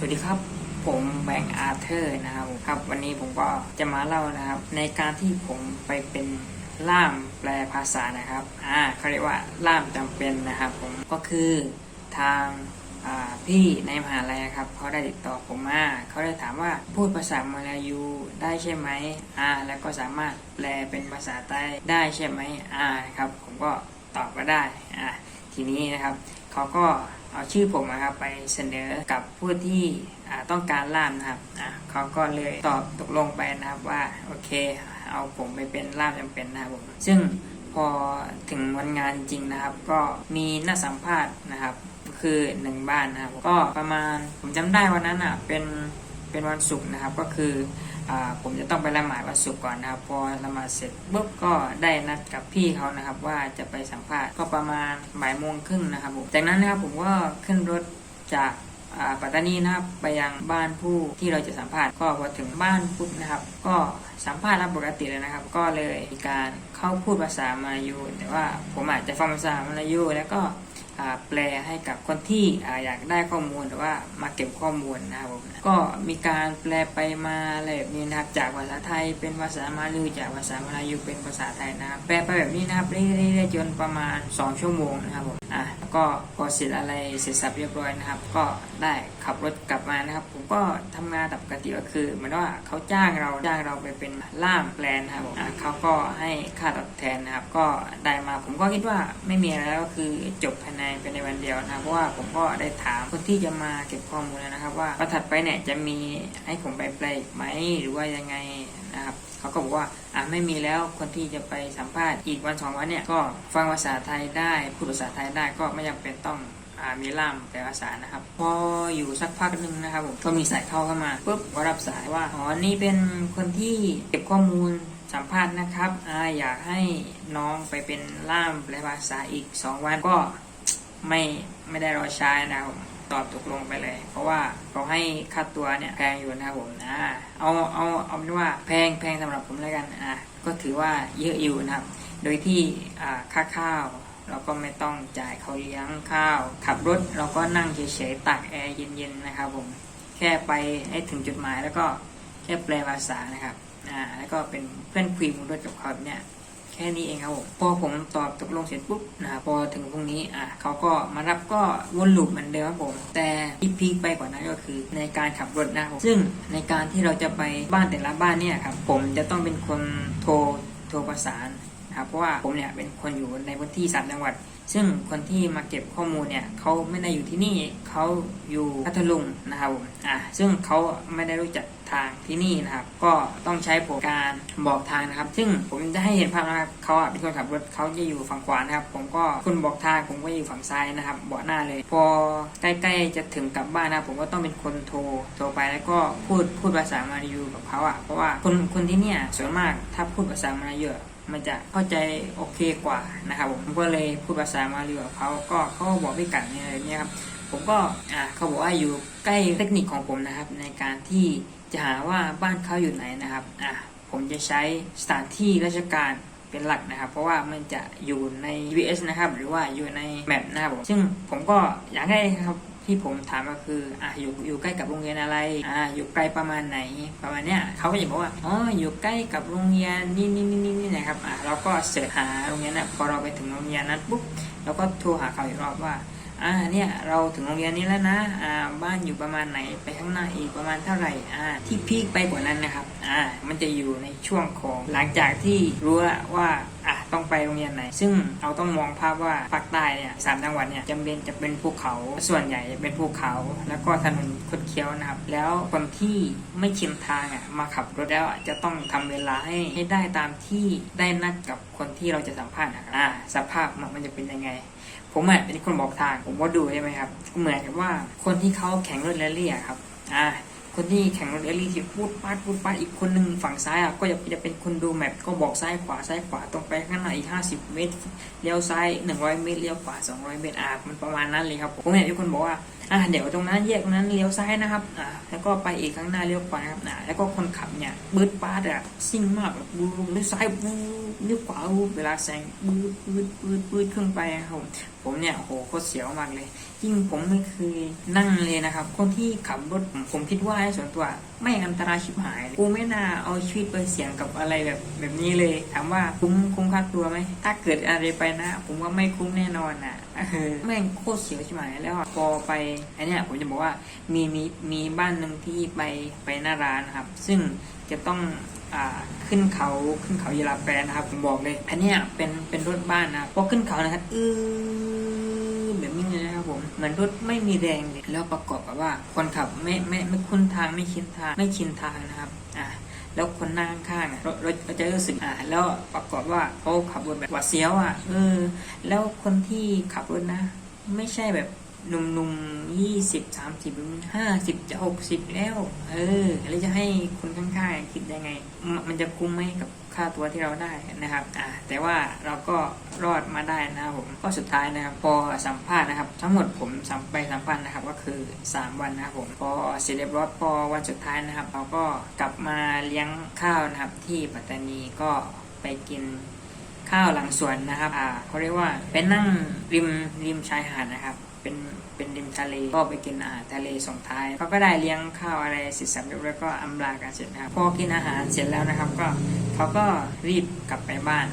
สวัสดีครับ ผมแบงค์อาร์เธอร์นะครับครับ วันนี้ผมก็จะมาเล่านะครับ ในการที่ผมไปเป็นล่ามแปลภาษานะครับอ่าเขาเรียกว่าล่ามจำเป็นนะครับ ผมก็คือทางพี่ในมหาลัยครับเขาได้ติดต่อผมมาเขาได้ถามว่าพูดภาษามลายูได้ใช่ไหมอ่าแล้วก็สามารถแปลเป็นภาษาใต้ได้ใช่ไหมอ่าครับ ผมก็ตอบมาได้อ่าทีนี้นะครับเขาก็เอาชื่อผมนะครับไปเสนอกับผู้ที่ต้องการล่ามนะครับเขาก็เลยตอบตกลงไปนะครับว่าโอเค เอาผมไปเป็นล่ามจำเป็นนะครับผมซึ่งพอถึงวันงานจริงนะครับ ก็มีนัดสัมภาษณ์นะครับ คือหนึ่งบ้านนะครับ ก็ประมาณผมจำได้วันนั้นอะเป็นเป็นวันศุกร์นะครับก็คือ ผมจะต้องไปละหมาดวันศุกร์ก่อนนะครับ พอละหมาดเสร็จปุ๊บก็ได้นัดกับพี่เขานะครับ ว่าจะไปสัมภาษณ์ก็ประมาณบ่ายโมงครึ่งนะครับผมจากนั้นนะครับผมก็ขึ้นรถจากปัตตานีนะครับไปยังบ้านผู้ที่เราจะสัมภาษณ์ก็พอถึงบ้านปุ๊บนะครับ ก็สัมภาษณ์ตามปกติเลยนะครับ ก็เลยมีการเข้าพูดภาษามาลายูแต่ว่าผมอาจจะฟังภาษามาลายูแล้วก็ แปลให้กับคนที่อยากได้ข้อมูลหรือว่ามาเก็บข้อมูลนะครับผมก็มีการแปลไปมาอะไรแบบนี้นะครับ จากภาษาไทยเป็นภาษามาลายูจากภาษามาลายูเป็นภาษาไทยนะครับแปลไปแบบนี้นะครับเรื่อยๆจนประมาณ 2 ชั่วโมงนะครับผมอะก็พอเสร็จอะไรเสร็จสับเรียบร้อยนะครับ ก็ได้ขับรถกลับมานะครับ ผมก็ทำงานตามปกติก็คือเหมือนว่าเขาจ้างเราจ้างเราไปเป็นล่ามแปลนะครับอะเขาก็ให้ค่าตอบแทนนะครับ ก็ได้มาผมก็คิดว่าไม่มีอะไรแล้วก็คือจบภายในภายในวันเดียวนะครับเพราะว่าผมก็ได้ถามคนที่จะมาเก็บข้อมูลนะครับ ว่าประถัดไปเนี่ยจะมีให้ผมไปแปลไหมหรือว่ายังไงนะครับ เขาก็บอกว่าอะไม่มีแล้วคนที่จะไปสัมภาษณ์อีกวันสองวันเนี่ยก็ฟังภาษาไทยได้พูดภาษาไทยได้ก็ไม่จำเป็นต้องอ่ามีล่ามแปลภาษานะครับ พออยู่สักพักหนึ่งนะครับผมก็มีสายเข้าเข้ามาปุ๊บก็รับสายว่าอ๋อนี่เป็นคนที่เก็บข้อมูลสัมภาษณ์นะครับอ่าอยากให้น้องไปเป็นล่ามแปลภาษาอีก 2 วันก็ไม่ไม่ได้รอช้านะครับ ตอบตกลงไปเลย เพราะว่าเขาให้ค่าตัวเนี่ยแพงอยู่นะครับผมอ่าเอาเอาเอาเป็นว่าแพงแพงสำหรับผมแล้วกันอ่าก็ถือว่าเยอะอยู่นะครับ โดยที่อ่าค่าข้าวเราก็ไม่ต้องจ่ายเขาเลี้ยงข้าว ขับรถเราก็นั่งเฉยๆตักแอร์เย็นๆนะครับผมแค่ไปให้ถึงจุดหมายแล้วก็แค่แปลภาษานะครับอ่าแล้วก็เป็นเพื่อนคุยมุดกับเขาเนี่ย ค่นี้เองครับผมพอผมตอบตกลงเสร็จปุ๊บนะครับพอถึงพรุ่งนี้อะเขาก็มารับก็วนลูปเหมือนเดิมครับผม แต่ที่พีคไปกว่านั้นก็คือในการขับรถนะครับซึ่งในการที่เราจะไปบ้านแต่ละบ้านเนี่ยครับผมจะต้องเป็นคนโทรโทรประสานนะครับเพราะว่าผมเนี่ยเป็นคนอยู่ในพื้นที่สามจังหวัด ซึ่งคนที่มาเก็บข้อมูลเนี่ยเขาไม่ได้อยู่ที่นี่เขาอยู่พัทลุงนะครับผมอะซึ่งเขาไม่ได้รู้จัก ทางที่นี่นะครับ ก็ต้องใช้ผมการบอกทางนะครับ ซึ่งผมจะให้เห็นภาพนะครับเขาเป็นคนขับรถเขาจะอยู่ฝั่งขวานะครับ ผมก็คุณบอกทางผมก็อยู่ฝั่งซ้ายนะครับเบาะหน้าเลย พอใกล้ๆจะถึงกลับบ้านนะผมก็ต้องเป็นคนโทรโทรไปแล้วก็พูดพูดภาษามาลายูกับเขาอะเพราะว่าคนคนที่เนี่ยส่วนมากถ้าพูดภาษามาลายูมันจะเข้าใจโอเคกว่านะครับผมก็เลยพูดภาษามาเรียกับเขาก็เขาบอกพิกัดเนี่ยอะไรเนี่ยครับผมก็อ่าเขาบอกว่าอยู่ใกล้เทคนิคของผมนะครับในการที่ จะหาว่าบ้านเขาอยู่ไหนนะครับอ่าผมจะใช้สถานที่ราชการเป็นหลักนะครับ เพราะว่ามันจะอยู่ใน VS นะครับหรือว่าอยู่ในแมปนะครับผมซึ่งผมก็อยากให้ครับที่ผมถามก็คืออะอยู่อยู่ใกล้กับโรงเรียนอะไรอ่าอยู่ไกลประมาณไหนประมาณเนี้ยเขาก็จะบอกว่าอ๋ออยู่ใกล้กับโรงเรียนนี่นี่นี่นี่นะครับอะเราก็เสิร์ชหาโรงเรียนนะพอเราไปถึงโรงเรียนนั้นปุ๊บเราก็โทรหาเขาอีกรอบว่า อ่าเนี่ยเราถึงโรงเรียนนี้แล้วนะอ่าบ้านอยู่ประมาณไหนไปข้างหน้าอีกประมาณเท่าไหร่อ่าที่พีคไปกว่านั้นนะครับ อ่ามันจะอยู่ในช่วงของหลังจากที่รู้แล้วว่าอะต้องไปโรงเรียนไหน ซึ่งเราต้องมองภาพว่าภาคใต้เนี่ยสามจังหวัดเนี่ยจำเป็นจะเป็นภูเขาส่วนใหญ่จะเป็นภูเขา แล้วก็ถนนคดเคี้ยวนะครับ แล้วคนที่ไม่ชินทางอะมาขับรถแล้วอะจะต้องทำเวลาให้ให้ได้ตามที่ได้นัดกับคนที่เราจะสัมภาษณ์อ่าสภาพมันจะเป็นยังไงผมอะเป็นคนบอกทางผมก็ดูใช่ไหมครับเหมือนกับว่าคนที่เขาแข่งรถแรลลี่ครับอ่า คนที่แข่งรถเอลี่ที่พูดปาดพูดปาดอีกคนหนึ่งฝั่งซ้ายอะก็จะจะเป็นคนดูแมพก็บอกซ้ายขวาซ้ายขวาตรงไปข้างหน้าอีก50เมตรเลี้ยวซ้ายหนึ่งร้อยเมตรเลี้ยวขวาสองร้อยเมตรอะมันประมาณนั้นเลยครับผมเห็นที่คนบอกว่า อะเดี๋ยวตรงนั้นแยกตรงนั้นเลี้ยวซ้ายนะครับอ่าแล้วก็ไปอีกข้างหน้าเลี้ยวขวาครับอ่าแล้วก็คนขับเนี่ยบืดปาดอะซิ่งมากแบบบูเลี้ยวซ้ายบูเลี้ยวขวาบูเวลาแซงบืดบืดบืดบืดขึ้นไปครับผมผมเนี่ยโอ้โหโคตรเสียวมากเลยยิ่งผมไม่เคยนั่งเลยนะครับ คนที่ขับรถผมผมคิดว่าส่วนตัวไม่อันตรายชิบหายกูไม่น่าเอาชีวิตไปเสี่ยงกับอะไรแบบแบบนี้เลย ถามว่าคุ้มคุ้มค่าตัวไหมถ้าเกิดอะไรไปนะ ผมว่าไม่คุ้มแน่นอนนะเออแม่งโคตรเสียวชิบหายแล้วพอไปอันนี้ผมจะบอกว่ามีมีมีบ้านหนึ่งที่ไปไปหน้าร้านนะครับ ซึ่งจะต้องอ่าขึ้นเขาขึ้นเขายีราแปรนะครับผมบอกเลย อันนี้เป็นเป็นรถบ้านนะพอขึ้นเขานะครับอือแบบนี้เลยนะครับผมเหมือนรถไม่มีแรงเลยแล้วประกอบกับว่าคนขับไม่ไม่ไม่คุ้นทางไม่ชินทางไม่ชินทางนะครับอ่าแล้วคนนั่งข้างๆอะรถรถก็จะรู้สึกอ่าแล้วประกอบว่าเขาขับรถแบบหวาดเสียวอะเออแล้วคนที่ขับรถนะ ไม่ใช่แบบ หนุ่มๆยี่สิบสามสิบห้าสิบจะหกสิบแล้ว เออ แล้วจะให้คนข้างๆคิดยังไงมมันจะคุ้มไหมกับค่าตัวที่เราได้นะครับ อ่า แต่ว่าเราก็รอดมาได้นะครับผมก็สุดท้ายนะครับ พอสัมภาษณ์นะครับ ทั้งหมดผมสัมไปสัมภาษณ์นะครับ ก็คือ 3 วันนะครับผมพอเสร็จเรียบร้อยพอวันสุดท้ายนะครับ เราก็กลับมาเลี้ยงข้าวนะครับ ที่ปัตตานีก็ไปกินข้าวหลังสวนนะครับ อ่าเขาเรียกว่าไปนั่งริมริมชายหาดนะครับ เป็นเป็นริมทะเลก็ไปกินอาหารทะเลส่งท้ายเขาก็ได้เลี้ยงข้าวอะไรเสร็จสับเรียบร้อยก็อำลากันเสร็จนะครับพอกินอาหารเสร็จแล้วนะครับก็เขาก็รีบกลับไปบ้าน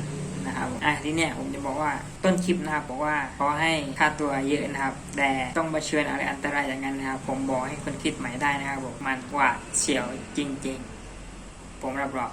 นะครับอะทีเนี้ยผมจะบอกว่าต้นคลิปนะครับบอกว่าขอให้ค่าตัวเยอะนะครับ แต่ต้องมาเชิญอะไรอันตรายอย่างนั้นนะครับ ผมบอกให้คนคิดใหม่ได้นะครับบอกมันหวาเสียวจริง ๆ ผมรับรอง